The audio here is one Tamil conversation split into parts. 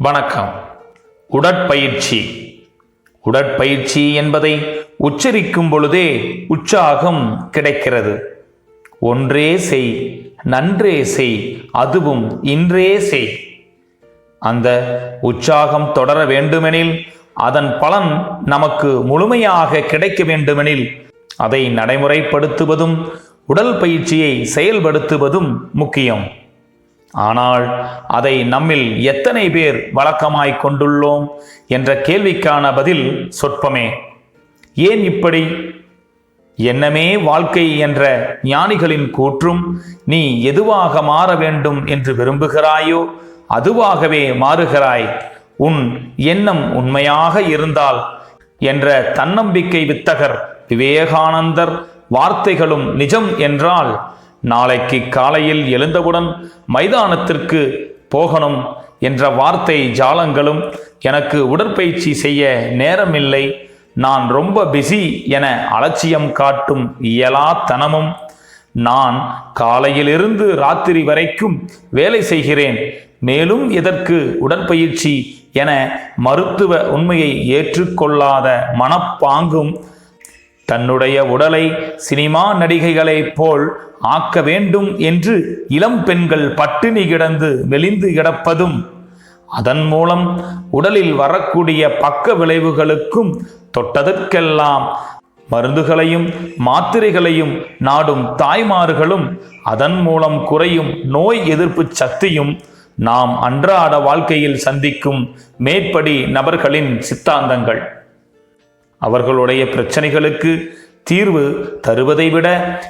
வணக்கம். உடற்பயிற்சி. உடற்பயிற்சி என்பதை உச்சரிக்கும் பொழுதே உற்சாகம் கிடைக்கிறது. ஒன்றே செய் நன்றே செய் அதுவும் இன்றே செய். அந்த உற்சாகம் தொடர வேண்டுமெனில் அதன் பலன் நமக்கு முழுமையாக கிடைக்க வேண்டுமெனில் அதை நடைமுறைப்படுத்துவதும் உடல் பயிற்சியை செயல்படுத்துவதும் முக்கியம். ஆனால் அதை நம்மில் எத்தனை பேர் வழக்கமாய் கொண்டுள்ளோம் என்ற கேள்விக்கான பதில் சொற்பமே. ஏன் இப்படி? என்னமே வாழ்க்கை என்ற ஞானிகளின் கூற்றும் நீ எதுவாக மாற வேண்டும் என்று விரும்புகிறாயோ அதுவாகவே மாறுகிறாய். உன் எண்ணம் உண்மையாக இருந்தால் என்ற தன்னம்பிக்கை வித்தகர் விவேகானந்தர் வார்த்தைகளும் நிஜம் என்றால் நாளைக்கு காலையில் எழுந்தவுடன் மைதானத்திற்கு போகணும் என்ற வார்த்தை ஜாலங்களும் எனக்கு உடற்பயிற்சி செய்ய நேரமில்லை. நான் ரொம்ப பிஸி என அலட்சியம் காட்டும் இயலாத்தனமும். நான் காலையிலிருந்து ராத்திரி வரைக்கும் வேலை செய்கிறேன். மேலும் எதற்கு உடற்பயிற்சி என மருத்துவ உண்மையை ஏற்றுக்கொள்ளாத மனப்பாங்கும் தன்னுடைய உடலை சினிமா நடிகைகளைப் போல் ஆக்க வேண்டும் என்று இளம் பெண்கள் பட்டினி கிடந்து மெலிந்து கிடப்பதும் அதன் மூலம் உடலில் வரக்கூடிய பக்க விளைவுகளுக்கும் தொட்டதற்கெல்லாம் மருந்துகளையும் மாத்திரைகளையும் நாடும் தாய்மார்களும் அதன் மூலம் குறையும் நோய் எதிர்ப்பு சக்தியும் நாம் அன்றாட வாழ்க்கையில் சந்திக்கும் மேற்படி நபர்களின் சித்தாந்தங்கள். அவர்களுடைய பிரச்சனைகளுக்கு தீர்வு தருவதை விட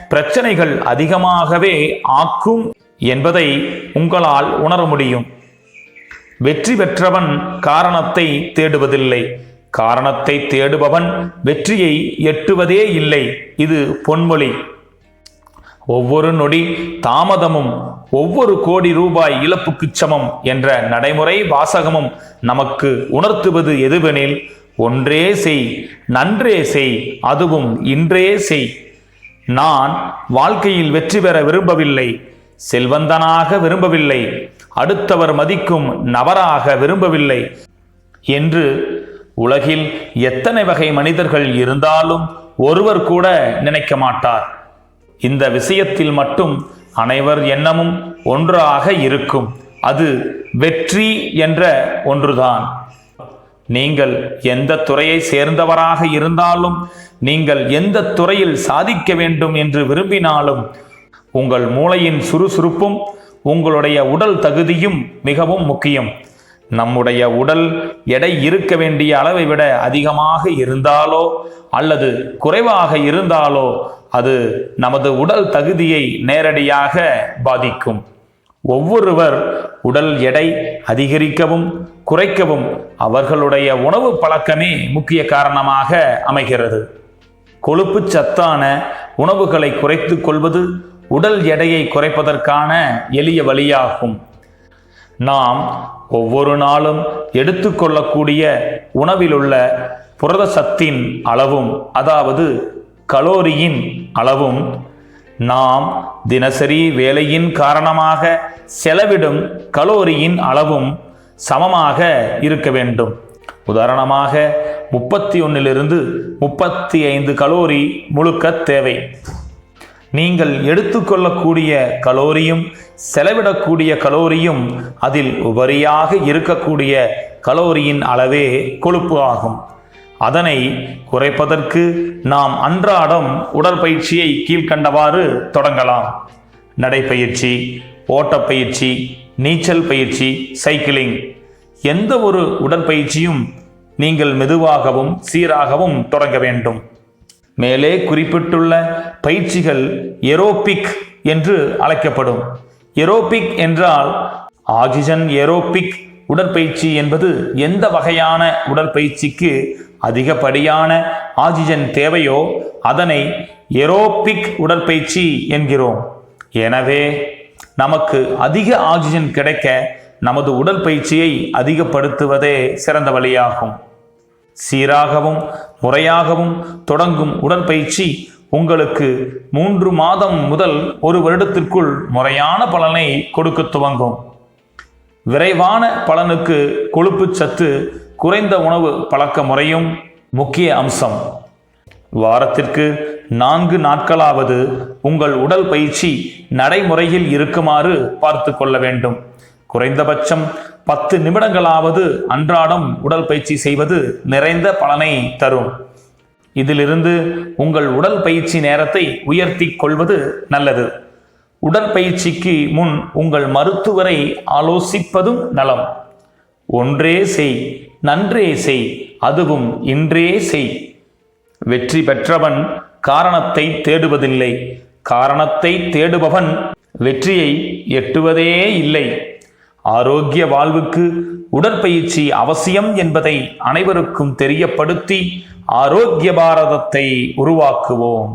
பிரச்சனைகள் அதிகமாகவே ஆக்கும் என்பதை உங்களால் உணர முடியும். வெற்றி பெற்றவன் காரணத்தை தேடுவதில்லை. காரணத்தை தேடுபவன் வெற்றியை எட்டுவதே இல்லை. இது பொன்மொழி. ஒவ்வொரு நொடி தாமதமும் ஒவ்வொரு கோடி ரூபாய் இழப்புக்கு சமம் என்ற நடைமுறை வாசகமும் நமக்கு உணர்த்துவது எதுவெனில் ஒன்றே செய் நன்றே செய் அதுவும் இன்றே செய். நான் வாழ்க்கையில் வெற்றி பெற விரும்பவில்லை செல்வந்தனாக விரும்பவில்லை அடுத்தவர் மதிக்கும் நபராக விரும்பவில்லை என்று உலகில் எத்தனை வகை மனிதர்கள் இருந்தாலும் ஒருவர் கூட நினைக்க மாட்டார். இந்த விஷயத்தில் மட்டும் அனைவர் எண்ணமும் ஒன்றாக இருக்கும். அது வெற்றி என்ற ஒன்றுதான். நீங்கள் எந்த துறையை சேர்ந்தவராக இருந்தாலும் நீங்கள் எந்த துறையில் சாதிக்க வேண்டும் என்று விரும்பினாலும் உங்கள் மூளையின் சுறுசுறுப்பும் உங்களுடைய உடல் தகுதியும் மிகவும் முக்கியம். நம்முடைய உடல் எடை இருக்க வேண்டிய அளவை விட அதிகமாக இருந்தாலோ அல்லது குறைவாக இருந்தாலோ அது நமது உடல் தகுதியை நேரடியாக பாதிக்கும். ஒவ்வொருவர் உடல் எடை அதிகரிக்கவும் குறைக்கவும் அவர்களுடைய உணவு பழக்கமே முக்கிய காரணமாக அமைகிறது. கொழுப்பு சத்தான உணவுகளை குறைத்து கொள்வது உடல் எடையை குறைப்பதற்கான எளிய வழியாகும். நாம் ஒவ்வொரு நாளும் எடுத்துக்கொள்ளக்கூடிய உணவிலுள்ள புரத சத்தின் அளவும் அதாவது கலோரியின் அளவும் நாம் தினசரி வேலையின் காரணமாக செலவிடும் கலோரியின் அளவும் சமமாக இருக்க வேண்டும். உதாரணமாக முப்பத்தி ஒன்னிலிருந்து முப்பத்தி ஐந்து கலோரி முழுக்க தேவை. நீங்கள் எடுத்துக்கொள்ளக்கூடிய கலோரியும் செலவிடக்கூடிய கலோரியும் அதில் உபரியாக இருக்கக்கூடிய கலோரியின் அளவே கொழுப்பு ஆகும். அதனை குறைப்பதற்கு நாம் அன்றாடம் உடற்பயிற்சியை கீழ்கண்டவாறு தொடங்கலாம். நடைப்பயிற்சி ஓட்டப்பயிற்சி நீச்சல் பயிற்சி சைக்கிளிங் எந்த ஒரு உடற்பயிற்சியும் நீங்கள் மெதுவாகவும் சீராகவும் தொடங்க வேண்டும். மேலே குறிப்பிட்டுள்ள பயிற்சிகள் எரோபிக் என்று அழைக்கப்படும். எரோபிக் என்றால் ஆக்சிஜன் ஏரோபிக் உடற்பயிற்சி என்பது எந்த வகையான உடற்பயிற்சிக்கு அதிகப்படியான ஆக்சிஜன் தேவையோ அதனை எரோபிக் உடற்பயிற்சி என்கிறோம். எனவே நமக்கு அதிக ஆக்சிஜன் கிடைக்க நமது உடற்பயிற்சியை அதிகப்படுத்துவதே சிறந்த வழியாகும். சீராகவும் முறையாகவும் தொடங்கும் உடற்பயிற்சி உங்களுக்கு மூன்று மாதம் முதல் ஒரு வருடத்திற்குள் முறையான பலனை கொடுக்க துவங்கும். விரைவான பலனுக்கு கொழுப்புச் சத்து குறைந்த உணவு பழக்க முறையும் முக்கிய அம்சம். வாரத்திற்கு நான்கு நாட்களாவது உங்கள் உடல் பயிற்சி நடைமுறையில் இருக்குமாறு பார்த்து கொள்ள வேண்டும். குறைந்தபட்சம் பத்து நிமிடங்களாவது அன்றாடம் உடல் பயிற்சி செய்வது நிறைந்த பலனை தரும். இதிலிருந்து உங்கள் உடல் பயிற்சி நேரத்தை உயர்த்தி கொள்வது நல்லது. உடற்பயிற்சிக்கு முன் உங்கள் மருத்துவரை ஆலோசிப்பதும் நலம். ஒன்றே செய். நன்றே செய் அதுவும் இன்றே செய். வெற்றி பெற்றவன் காரணத்தை தேடுவதில்லை. காரணத்தை தேடுபவன் வெற்றியை எட்டுவதே இல்லை. ஆரோக்கிய வாழ்வுக்கு உடற்பயிற்சி அவசியம் என்பதை அனைவருக்கும் தெரியப்படுத்தி ஆரோக்கிய பாரதத்தை உருவாக்குவோம்.